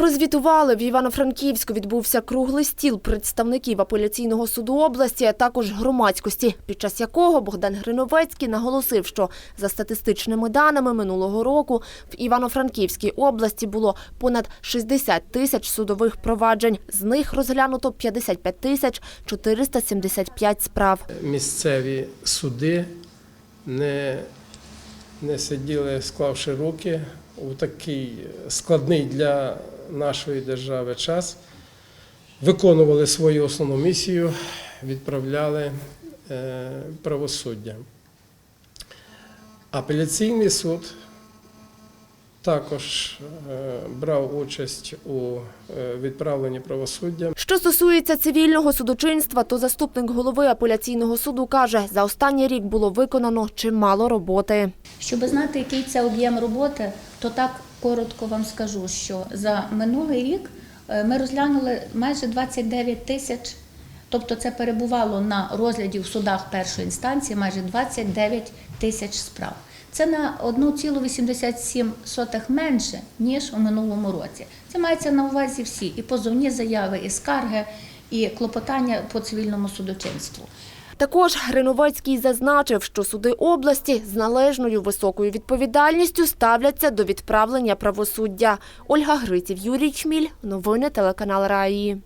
Прозвітували в Івано-Франківську. Відбувся круглий стіл представників апеляційного суду області, а також громадськості, під час якого Богдан Гриновецький наголосив, що за статистичними даними минулого року в Івано-Франківській області було понад 60 тисяч судових проваджень. З них розглянуто 55 тисяч 475 справ. місцеві суди не, не сиділи, склавши руки у такий складний для нашої держави час, виконували свою основну місію, відправляли е, правосуддя. Апеляційний суд також е, брав участь у е, відправленні правосуддя. Що стосується цивільного судочинства, то заступник голови апеляційного суду каже, за останній рік було виконано чимало роботи. Щоб знати, який це об'єм роботи, то так коротко вам скажу, що за минулий рік е, ми розглянули майже 29 тисяч, тобто це перебувало на розгляді в судах першої інстанції майже 29 тисяч справ. Це на 1,87 менше, ніж у минулому році. Це мається на увазі всі і позовні заяви, і скарги, і клопотання по цивільному судочинству. Також Гриновецький зазначив, що суди області з належною високою відповідальністю ставляться до відправлення правосуддя. Ольга Гриців, Юрій Чміль. Новини телеканал Раї.